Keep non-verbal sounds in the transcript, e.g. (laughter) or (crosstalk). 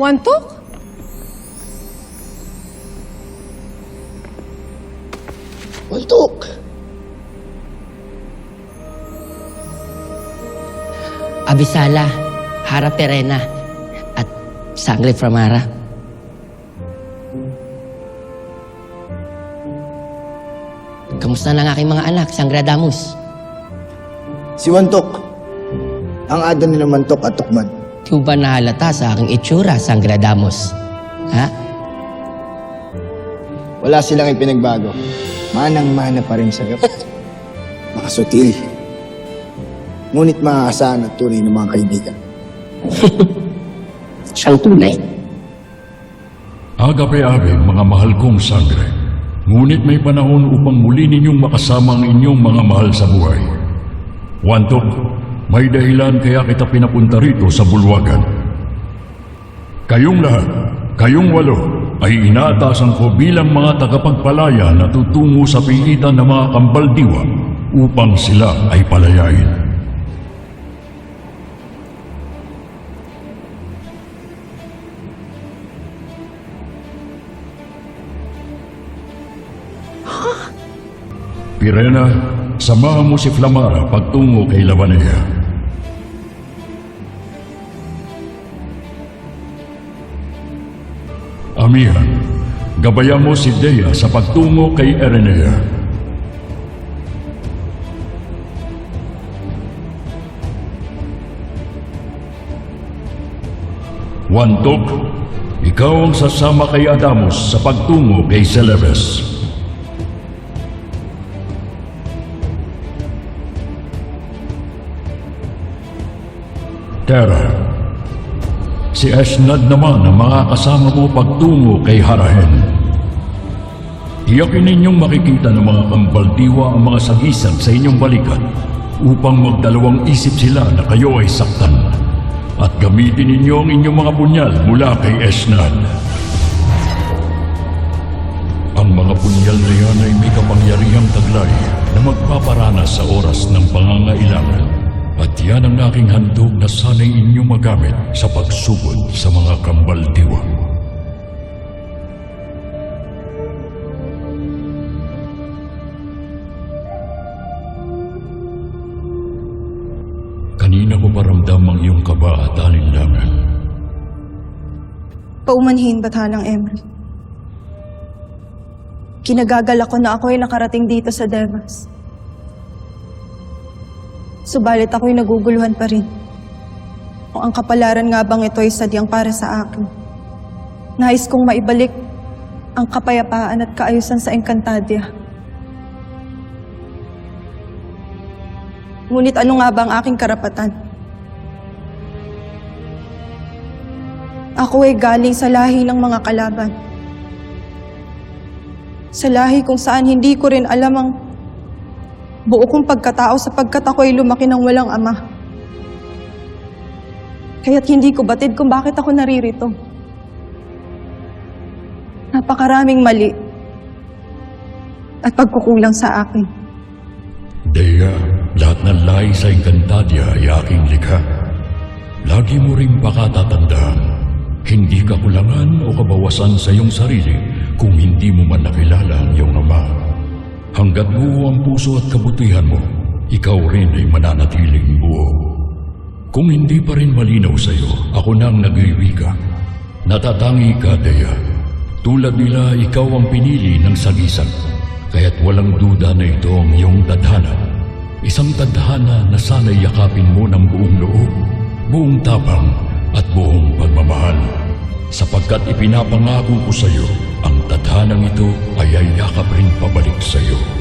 Wantok? Untok! Abisala, Hara Perena, at Sangre Framara. Kamusta na ang aking mga anak, Sangre Damus? Si Wantok. Ang ada ni Mantok at Tukman. Di ba nahalata sa aking itsura, Sangre Damus? Ha? Wala silang ipinagbago. Manang-mana pa rin sa'yo. (laughs) Makasutil. Ngunit maaasahan at tunay ng mga kaibigan. (laughs) Siyang tunay. Agape-ave, mga mahal kong sangre. Ngunit may panahon upang muli ninyong makasama ang inyong mga mahal sa buhay. Wantok, may dahilan kaya kita pinapunta rito sa bulwagan. Kayong lahat, kayong walo, ay inaatasan ko bilang mga tagapagpalaya na tutungo sa pigitan ng mga kambaldiwa upang sila ay palayain. Pirena, samahan mo si Flamara pagtungo kay Labanea. Amihan, gabayan mo si Dea sa pagtungo kay Erenea. Wantok, ikaw ang sasama kay Adamos sa pagtungo kay Celebes. Tara, si Esnad naman ang mga kasama mo pagtungo kay Harahen. Iyakin ninyong makikita ng mga kambaldiwa ang mga sagisag sa inyong balikat upang magdalawang isip sila na kayo ay saktan at gamitin ninyo ang inyong mga punyal mula kay Esnad. Ang mga punyal na yan ay may kapangyarihang taglay na magpaparanas sa oras ng pangangailangan. Yan ang aking handog na sanay inyong magamit sa pagsugod sa mga kambaldiwa. Kanina ko paramdam ang iyong kaba at alinlangan. Paumanhin, Batalang Emery. Kinagagal ako na ako ay nakarating dito sa Devas. Subalit ako'y naguguluhan pa rin. Kung ang kapalaran nga bang ito ay sadyang para sa akin. Nais kong maibalik ang kapayapaan at kaayusan sa Encantadia. Ngunit ano nga ba ang aking karapatan? Ako ay galing sa lahi ng mga kalaban. Sa lahi kung saan hindi ko rin alam ang buo kong pagkatao sapagkat ako ay lumaki ng walang ama. Kaya't hindi ko batid kung bakit ako naririto. Napakaraming mali at pagkukulang sa akin. Dea, lahat ng lahi sa Encantadia ay aking likha. Lagi mo ring pakatatandaan, hindi ka kulangan o kabawasan sa iyong sarili kung hindi mo man nakilala ang iyong ama. Hanggat buo ang puso at kabutihan mo, ikaw rin ay mananatiling buo. Kung hindi pa rin malinaw sa iyo, ako na ang nag-iwika. Natatangi ka, Dea. Tulad nila, ikaw ang pinili ng sagisag. Kaya't walang duda na ito ang iyong tadhana. Isang tadhana na sana'y yakapin mo ng buong loob, buong tapang at buong pagmamahal. Sapagkat ipinapangako ko sa iyo, tadhanang ito ay ayakap rin pabalik sa iyo.